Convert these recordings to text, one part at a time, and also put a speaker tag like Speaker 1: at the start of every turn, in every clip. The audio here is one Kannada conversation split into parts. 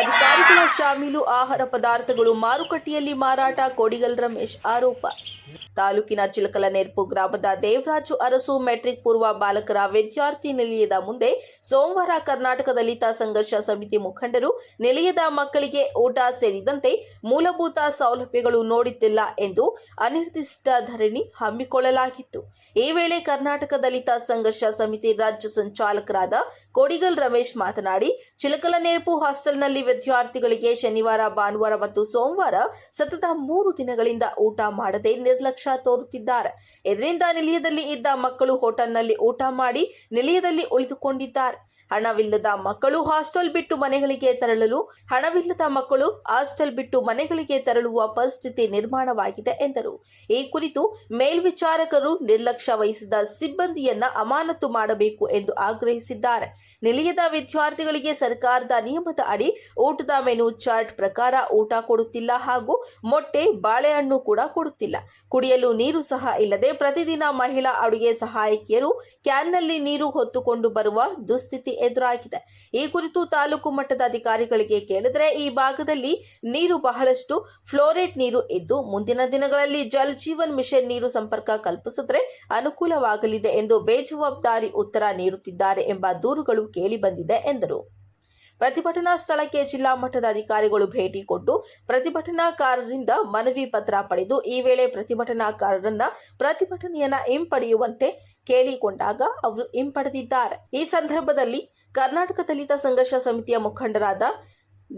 Speaker 1: ಅಧಿಕಾರಿಗಳ ಶಾಮೀಲು ಆಹಾರ ಪದಾರ್ಥಗಳು ಮಾರುಕಟ್ಟೆಯಲ್ಲಿ ಮಾರಾಟ ಕೋಡಿಗಲ್ ರಮೇಶ್ ಆರೋಪ. ತಾಲೂಕಿನ ಚಿಲಕಲನೆರ್ಪು ಗ್ರಾಮದ ದೇವರಾಜು ಅರಸು ಮೆಟ್ರಿಕ್ ಪೂರ್ವ ಬಾಲಕರ ವಿದ್ಯಾರ್ಥಿ ನಿಲಯದ ಮುಂದೆ ಸೋಮವಾರ ಕರ್ನಾಟಕ ದಲಿತ ಸಂಘರ್ಷ ಸಮಿತಿ ಮುಖಂಡರು ನಿಲಯದ ಮಕ್ಕಳಿಗೆ ಊಟ ಸೇರಿದಂತೆ ಮೂಲಭೂತ ಸೌಲಭ್ಯಗಳು ನೋಡುತ್ತಿಲ್ಲ ಎಂದು ಅನಿರ್ದಿಷ್ಟ ಧರಣಿ ಹಮ್ಮಿಕೊಳ್ಳಲಾಗಿತ್ತು. ಈ ವೇಳೆ ಕರ್ನಾಟಕ ದಲಿತ ಸಂಘರ್ಷ ಸಮಿತಿ ರಾಜ್ಯ ಸಂಚಾಲಕರಾದ ಕೋಡಿಗಲ್ ರಮೇಶ್ ಮಾತನಾಡಿ, ಚಿಲಕಲನೇರ್ಪು ಹಾಸ್ಟೆಲ್ನಲ್ಲಿ ವಿದ್ಯಾರ್ಥಿಗಳಿಗೆ ಶನಿವಾರ, ಭಾನುವಾರ ಮತ್ತು ಸೋಮವಾರ ಸತತ ಮೂರು ದಿನಗಳಿಂದ ಊಟ ಮಾಡದೆ ನಿರ್ಲಕ್ಷ್ಯ ತೋರುತ್ತಿದ್ದಾರೆ. ಇದರಿಂದ ನಿಲಯದಲ್ಲಿ ಇದ್ದ ಮಕ್ಕಳು ಹೋಟೆಲ್ನಲ್ಲಿ ಊಟ ಮಾಡಿ ನಿಲಯದಲ್ಲಿ ಉಳಿದುಕೊಂಡಿದ್ದಾರೆ. ಹಣವಿಲ್ಲದ ಮಕ್ಕಳು ಹಾಸ್ಟೆಲ್ ಬಿಟ್ಟು ಮನೆಗಳಿಗೆ ತೆರಳಲು, ಹಣವಿಲ್ಲದ ಮಕ್ಕಳು ಹಾಸ್ಟೆಲ್ ಬಿಟ್ಟು ಮನೆಗಳಿಗೆ ತೆರಳುವ ಪರಿಸ್ಥಿತಿ ನಿರ್ಮಾಣವಾಗಿದೆ ಎಂದರು. ಈ ಕುರಿತು ಮೇಲ್ವಿಚಾರಕರು ನಿರ್ಲಕ್ಷ್ಯ ವಹಿಸಿದ ಸಿಬ್ಬಂದಿಯನ್ನ ಅಮಾನತು ಮಾಡಬೇಕು ಎಂದು ಆಗ್ರಹಿಸಿದ್ದಾರೆ. ನಿಲಯದ ವಿದ್ಯಾರ್ಥಿಗಳಿಗೆ ಸರ್ಕಾರದ ನಿಯಮದ ಅಡಿ ಊಟದ ಮೆನು ಚಾರ್ಟ್ ಪ್ರಕಾರ ಊಟ ಕೊಡುತ್ತಿಲ್ಲ ಹಾಗೂ ಮೊಟ್ಟೆ, ಬಾಳೆಹಣ್ಣು ಕೂಡ ಕೊಡುತ್ತಿಲ್ಲ. ಕುಡಿಯಲು ನೀರು ಸಹ ಇಲ್ಲದೆ ಪ್ರತಿದಿನ ಮಹಿಳಾ ಅಡುಗೆ ಸಹಾಯಕಿಯರು ಕ್ಯಾನ್ನಲ್ಲಿ ನೀರು ಹೊತ್ತುಕೊಂಡು ಬರುವ ದುಸ್ಥಿತಿ ಎದುರಾಗಿದೆ. ಈ ಕುರಿತು ತಾಲೂಕು ಮಟ್ಟದ ಅಧಿಕಾರಿಗಳಿಗೆ ಕೇಳಿದ್ರೆ ಈ ಭಾಗದಲ್ಲಿ ನೀರು ಬಹಳಷ್ಟು ಫ್ಲೋರೇಟ್ ನೀರು ಇದ್ದು ಮುಂದಿನ ದಿನಗಳಲ್ಲಿ ಜಲ್ ಜೀವನ್ ಮಿಷನ್ ನೀರು ಸಂಪರ್ಕ ಕಲ್ಪಿಸಿದ್ರೆ ಅನುಕೂಲವಾಗಲಿದೆ ಎಂದು ಬೇಜವಾಬ್ದಾರಿ ಉತ್ತರ ನೀಡುತ್ತಿದ್ದಾರೆ ಎಂಬ ದೂರುಗಳು ಕೇಳಿಬಂದಿದೆ ಎಂದರು. ಪ್ರತಿಭಟನಾ ಸ್ಥಳಕ್ಕೆ ಜಿಲ್ಲಾ ಮಟ್ಟದ ಅಧಿಕಾರಿಗಳು ಭೇಟಿ ಕೊಟ್ಟು ಪ್ರತಿಭಟನಾಕಾರರಿಂದ ಮನವಿ ಪತ್ರ ಪಡೆದು ಈ ವೇಳೆ ಪ್ರತಿಭಟನಾಕಾರರನ್ನ ಪ್ರತಿಭಟನೆಯನ್ನ ಹಿಂಪಡೆಯುವಂತೆ ಕೇಳಿಕೊಂಡಾಗ ಅವರು ಹಿಂಪಡೆದಿದ್ದಾರೆ. ಈ ಸಂದರ್ಭದಲ್ಲಿ ಕರ್ನಾಟಕ ದಲಿತ ಸಂಘರ್ಷ ಸಮಿತಿಯ ಮುಖಂಡರಾದ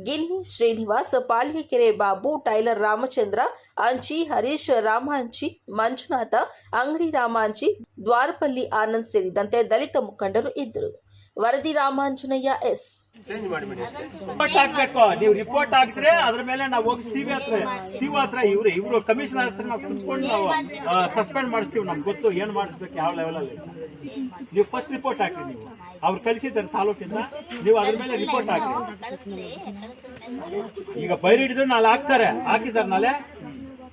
Speaker 1: ಗಿನ್ನಿ ಶ್ರೀನಿವಾಸ್, ಪಾಳ್ಯಕೆರೆ ಬಾಬು, ಟೈಲರ್ ರಾಮಚಂದ್ರ, ಅಂಚಿ ಹರೀಶ್, ರಾಮಾಂಚಿ, ಮಂಜುನಾಥ, ಅಂಗಡಿ ರಾಮಾಂಚಿ, ದ್ವಾರಪಲ್ಲಿ ಆನಂದ್ ಸೇರಿದಂತೆ ದಲಿತ ಮುಖಂಡರು ಇದ್ದರು. ವರದಿ ರಾಮಾಂಜನೇಯ ಎಸ್.
Speaker 2: ರಿಪೋರ್ಟ್ ಹಾಕ್ಬೇಕು. ನೀವು ರಿಪೋರ್ಟ್ ಹಾಕಿದ್ರೆ ಅದ್ರ ಮೇಲೆ ನಾವು ಹೋಗಿ ಸಿವಿ ಹತ್ರ ಸಿವಿ ಹತ್ರ ಇವ್ರು ಇವರು ಕಮಿಷನರ್ ಹತ್ರ ನಾವು ಕುತ್ಕೊಂಡು ನಾವು ಸಸ್ಪೆಂಡ್ ಮಾಡಿಸ್ತೀವಿ ನಮ್ಗೆ ಗೊತ್ತು. ಏನು ಮಾಡಿಸ್ಬೇಕು ಯಾವ ಲೆವೆಲಲ್ಲಿ ನೀವು ಫಸ್ಟ್ ರಿಪೋರ್ಟ್ ಹಾಕಿ ನೀವು. ಅವ್ರು ಕಳಿಸಿದ್ದಾರೆ ತಾಲೂಕಿಂದ. ನೀವು ಅದ್ರ ಮೇಲೆ ರಿಪೋರ್ಟ್ ಹಾಕಿ ಈಗ ಬೈರಿಡಿದು ನಾಳೆ ಹಾಕ್ತಾರೆ. ಹಾಕಿ ಸರ್ ನಾಳೆ.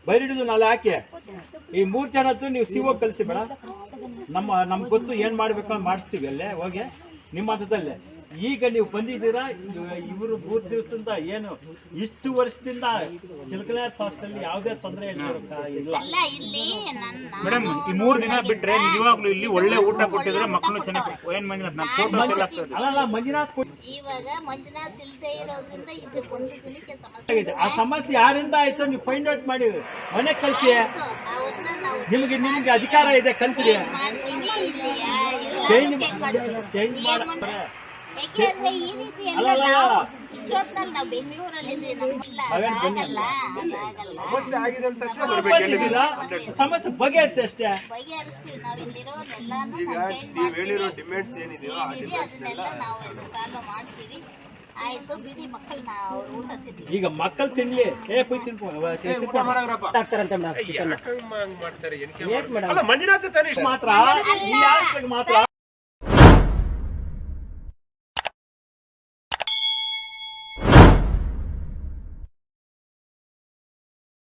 Speaker 2: ಬೈರಿಡಿದು ನಾಳೆ ಹಾಕಿ. ಈ ಮೂರು ಜನದ್ದು ನೀವು ಸಿ ಕಳಿಸಿ ಬೇಡ ನಮ್ಮ ನಮ್ಗೆ ಗೊತ್ತು ಏನು ಮಾಡಬೇಕು ಅಂತ ಮಾಡಿಸ್ತೀವಿ ಅಲ್ಲೇ ಹೋಗಿ. ನಿಮ್ಮ ಹಂತದಲ್ಲೇ. ಈಗ ನೀವು ಬಂದಿದ್ದೀರಾ? ಇವರು ಮೂರು ದಿವಸದಿಂದ ಏನು ಇಷ್ಟು ವರ್ಷದಿಂದ ಚಿಲಕಲ ಹಾಸ್ಟೆಲ್ ಯಾವುದೇ ತೊಂದರೆ ಇಲ್ಲ.
Speaker 3: ಅಲ್ಲ ಇಲ್ಲಿ ನನ್ನ
Speaker 4: ಮೇಡಮ್ ಈ ಮೂರ್ ದಿನ ಬಿಟ್ರೆ ನಿಜವಾಗ್ಲೂ ಇಲ್ಲಿ ಒಳ್ಳೆ ಊಟ ಕೊಟ್ಟಿದ್ರೆ ಮಕ್ಕಳು ಚೆನ್ನಾಗಿ ಏನ್ ಮಂಜುನಾಥ್ ಫೋಟೋಸ್ ಎಲ್ಲ
Speaker 2: ಅಲ್ಲಲ್ಲ ಮಂಜುನಾಥ್
Speaker 3: ಇವಾಗ ಮಂಜುನಾಥ್ ಇಲ್ದೇ ಇರೋದ್ರಿಂದ ಇದು ಒಂದು ದಿನಕ್ಕೆ ಸಮಸ್ಯೆ
Speaker 2: ಆ ಸಮಸ್ಯೆ ಯಾರಿಂದ ಆಯ್ತು ನೀವು ಫೈಂಡ್ ಔಟ್ ಮಾಡಿ. ಮನೆ ಕಳಿಸಿ.
Speaker 3: ನಿಮ್ಗೆ
Speaker 2: ನಿಮಗೆ ನಿಮ್ಗೆ ಅಧಿಕಾರ ಇದೆ ಕಳಿಸಿ
Speaker 3: ಮಾಡ್ತೀವಿ ಇಲ್ಲಿ ಯಾ- ಇಲ್ಲ
Speaker 2: ಚೇಂಜ್. ಚೇಂಜ್
Speaker 3: ಏನ್
Speaker 2: ಮಾಡ
Speaker 3: ಮಾಡ್ತಾರೆ? ಯಾಕೆಂದ್ರೆ ಈ ರೀತಿ ಎಲ್ಲ
Speaker 2: ಅಲ್ಲ, ಅಲ್ಲ,
Speaker 3: ನಾವು
Speaker 2: ಅಲ್ಲ.
Speaker 3: ಇಷ್ಟೊತ್ತಲ್ಲಿ ನಾವು ಬೆಂಗಳೂರಲ್ಲಿ ಇದ್ವಿ ನಮ್ಗಿಲ್ಲ
Speaker 2: ನಾವೇನ್
Speaker 3: ಅದಾಗಲ್ಲ ಅದಾಗಲ್ಲ
Speaker 2: ಬಂದಿದ್ದೀರಾ? ಸಮಸ್ಯೆ ಬಗೆಹರಿಸಿ ಅಷ್ಟೇ.
Speaker 3: ಬಗೆಹರಿಸ್ತೀವಿ ನಾವು ಇಲ್ಲಿರೋರೆಲ್ಲಾನು ನಾವು ಚೇಂಜ್ ಮಾಡ್ತೀವಿ. ಏನಿದೆ ಅದನ್ನೆಲ್ಲ ನಾವು ಸಾಲ್ವ್ ಮಾಡ್ತೀವಿ. ಆಯ್ತು ಬಿಡಿ ಮಕ್ಕಳನ್ನ ಅವ್ರು ಊಟ ತಿನ್ಲಿ.
Speaker 2: ಈಗ ಮಕ್ಕಳು ತಿನ್ಲಿ. ಏ ಕುಯ್ ತಿನ್ಕೊ
Speaker 4: ಮಂಜುನಾಥ ತನಿಷ್
Speaker 2: ಮಾತ್ರ? ಈ ಮಾತ್ರ?